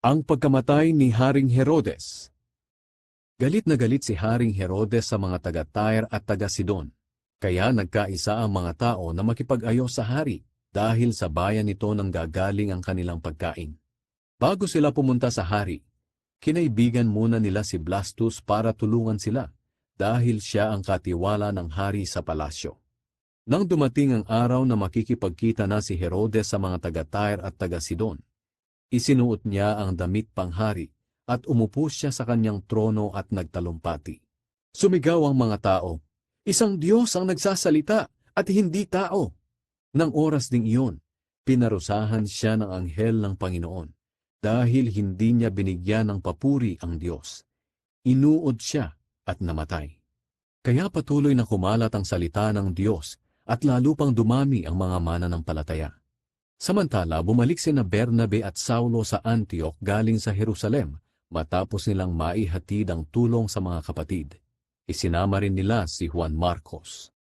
Ang pagkamatay ni Haring Herodes Galit na galit si Haring Herodes sa mga taga-Tyre at taga-Sidon. Kaya nagkaisa ang mga tao na makipag-ayos sa hari dahil sa bayan nito nang gagaling ang kanilang pagkain. Bago sila pumunta sa hari, kinaibigan muna nila si Blastus para tulungan sila dahil siya ang katiwala ng hari sa palasyo. Nang dumating ang araw na makikipagkita na si Herodes sa mga taga-Tyre at taga-Sidon, isinuot niya ang damit panghari at umupo siya sa kanyang trono at nagtalumpati. Sumigaw ang mga tao, Isang Diyos ang nagsasalita at hindi tao. Nang oras ding iyon, pinarusahan siya ng anghel ng Panginoon dahil hindi niya binigyan ng papuri ang Diyos. Inuod siya at namatay. Kaya patuloy na kumalat ang salita ng Diyos at lalo pang dumami ang mga mananampalataya. Samantala, bumalik sina Bernabe at Saulo sa Antioch galing sa Jerusalem matapos nilang maihatid ang tulong sa mga kapatid. Isinama rin nila si Juan Marcos.